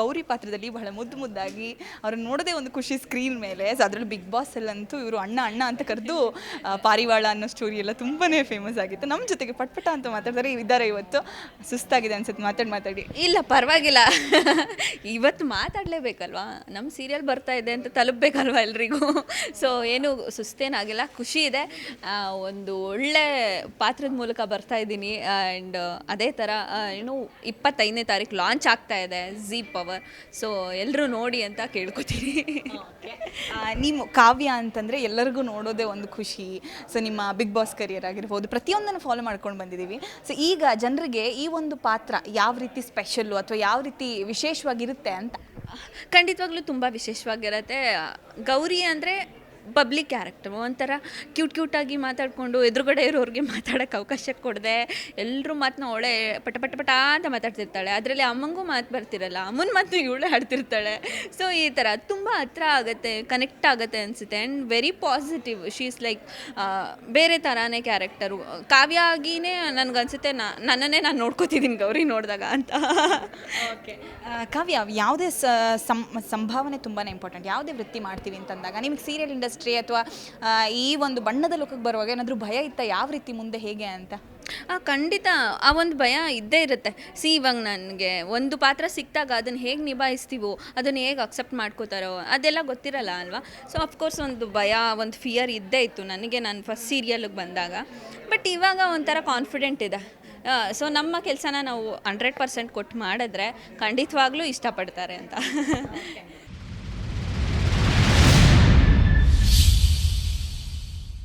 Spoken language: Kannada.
ಗೌರಿ ಪಾತ್ರದಲ್ಲಿ ಬಹಳ ಮುದ್ದು ಮುದ್ದಾಗಿ ಅವ್ರನ್ನ ನೋಡದೆ ಒಂದು ಖುಷಿ ಸ್ಕ್ರೀನ್ ಮೇಲೆ. ಸೊ ಅದರಲ್ಲಿ ಬಿಗ್ ಬಾಸಲ್ಲಂತೂ ಇವರು ಅಣ್ಣ ಅಣ್ಣ ಅಂತ ಕರೆದು ಪಾರಿವಾಳ ಅನ್ನೋ ಸ್ಟೋರಿ ಎಲ್ಲ ತುಂಬಾ ಫೇಮಸ್ ಆಗಿತ್ತು. ನಮ್ಮ ಜೊತೆಗೆ ಪಟ್ಪಟ ಅಂತ ಮಾತಾಡ್ತಾರೆ ಇದ್ದಾರೆ ಇವತ್ತು. ಸುಸ್ತಾಗಿದೆ ಅನ್ಸುತ್ತೆ, ಮಾತಾಡಿ ಮಾತಾಡಿ. ಇಲ್ಲ, ಪರವಾಗಿಲ್ಲ. ಇವತ್ತು ಮಾತಾಡಲೇಬೇಕಲ್ವಾ? ನಮ್ಮ ಸೀರಿಯಲ್ ಬರ್ತಾ ಇದೆ ಅಂತ ತಲುಪಬೇಕಲ್ವಾ ಎಲ್ರಿಗೂ? ಸೊ ಏನು ಸುಸ್ತೇನಾಗಿಲ್ಲ, ಖುಷಿ ಇದೆ. ಒಂದು ಒಳ್ಳೆ ಪಾತ್ರದ ಮೂಲಕ ಬರ್ತಾ ಇದ್ದೀನಿ. ಆ್ಯಂಡ್ ಅದೇ ಥರ ಏನು ಇಪ್ಪತ್ತೈದನೇ ತಾರೀಕು ಲಾಂಚ್ ಆಗ್ತಾ ಇದೆ. ಝೀ ಪವರ್ ಸೊ ಎಲ್ಲರೂ ನೋಡಿ ಅಂತ ಕೇಳ್ಕೊತೀನಿ ನಿಮ್ಮ ನೀವು ಕಾವ್ಯ ಅಂತಂದರೆ ಎಲ್ಲರಿಗೂ ನೋಡೋದೇ ಒಂದು ಖುಷಿ. ಸೊ ನಿಮ್ಮ ಬಿಗ್ ಬಾಸ್ ಕರಿಯರ್ ಆಗಿರ್ಬೋದು ಪ್ರತಿಯೊಂದನ್ನು ಫಾಲೋ ಮಾಡ್ಕೊಂಡು ಬಂದಿದ್ದೀವಿ. ಸೊ ಈಗ ಜನರಿಗೆ ಈ ಒಂದು ಪಾತ್ರ ಯಾವ ರೀತಿ ಸ್ಪೆಷಲ್ಲು ಅಥವಾ ಯಾವ ರೀತಿ ವಿಶೇಷವಾಗಿರುತ್ತೆ ಅಂತ? ಖಂಡಿತವಾಗ್ಲೂ ತುಂಬ ವಿಶೇಷವಾಗಿರುತ್ತೆ. ಗೌರಿ ಅಂದರೆ ಬಬ್ಲಿ ಕ್ಯಾರೆಕ್ಟರ್ ಒಂಥರ ಕ್ಯೂಟ್ ಕ್ಯೂಟಾಗಿ ಮಾತಾಡಿಕೊಂಡು ಎದುರುಗಡೆ ಇರೋರಿಗೆ ಮಾತಾಡೋಕ್ಕೆ ಅವಕಾಶ ಕೊಡದೆ ಎಲ್ಲರೂ ಮಾತನ್ನ ಅವಳೆ ಪಟ ಪಟ ಪಟ ಅಂತ ಮಾತಾಡ್ತಿರ್ತಾಳೆ. ಅದರಲ್ಲಿ ಅಮ್ಮಂಗೂ ಮಾತು ಬರ್ತಿರಲ್ಲ, ಅಮ್ಮನ ಮಾತು ಇವಳೇ ಆಡ್ತಿರ್ತಾಳೆ. ಸೊ ಈ ಥರ ತುಂಬ ಹತ್ರ ಆಗುತ್ತೆ ಕನೆಕ್ಟ್ ಆಗುತ್ತೆ ಅನಿಸುತ್ತೆ and very positive she is like ಬೇರೆ ಥರನೇ ಕ್ಯಾರೆಕ್ಟರು ಕಾವ್ಯ ಆಗಿನೇ ನನಗನ್ಸುತ್ತೆ ನಾ, ನನ್ನನ್ನೇ ನಾನು ನೋಡ್ಕೋತಿದ್ದೀನಿ ಗೌರಿ ನೋಡಿದಾಗ ಅಂತ. ಓಕೆ ಕಾವ್ಯ, ಯಾವುದೇ ಸಂಭಾವನೆ ತುಂಬಾ ಇಂಪಾರ್ಟೆಂಟ್ ಯಾವುದೇ ವೃತ್ತಿ ಮಾಡ್ತೀವಿ ಅಂತಂದಾಗ, ನಿಮಗೆ ಸೀರಿಯಲ್ ಇಂಡಸ್ಟ್ರಿ ಅಥವಾ ಈ ಒಂದು ಬಣ್ಣದ ಲೋಕಕ್ಕೆ ಬರುವಾಗ ಏನಾದರೂ ಭಯ ಇತ್ತ? ಯಾವ ರೀತಿ ಮುಂದೆ ಹೇಗೆ ಅಂತ? ಆ, ಖಂಡಿತ. ಆ ಒಂದು ಭಯ ಇದ್ದೇ ಇರುತ್ತೆ. ಸಿ ಇವಾಗ ನನಗೆ ಒಂದು ಪಾತ್ರ ಸಿಕ್ಕಿದಾಗ ಅದನ್ನು ಹೇಗೆ ನಿಭಾಯಿಸ್ತೀವೋ ಅದನ್ನು ಹೇಗೆ ಅಕ್ಸೆಪ್ಟ್ ಮಾಡ್ಕೋತಾರೋ ಅದೆಲ್ಲ ಗೊತ್ತಿರಲ್ಲ ಅಲ್ವಾ? ಸೊ ಅಫ್ಕೋರ್ಸ್ ಒಂದು ಭಯ ಒಂದು ಫಿಯರ್ ಇದ್ದೇ ಇತ್ತು ನನಗೆ ನಾನು ಫಸ್ಟ್ ಸೀರಿಯಲ್ಗೆ ಬಂದಾಗ. ಬಟ್ ಇವಾಗ ಒಂಥರ ಕಾನ್ಫಿಡೆಂಟ್ ಇದೆ. ಸೊ ನಮ್ಮ ಕೆಲಸನ ನಾವು ಹಂಡ್ರೆಡ್ ಪರ್ಸೆಂಟ್ ಕೊಟ್ಟು ಮಾಡಿದ್ರೆ ಖಂಡಿತವಾಗ್ಲೂ ಇಷ್ಟಪಡ್ತಾರೆ ಅಂತ.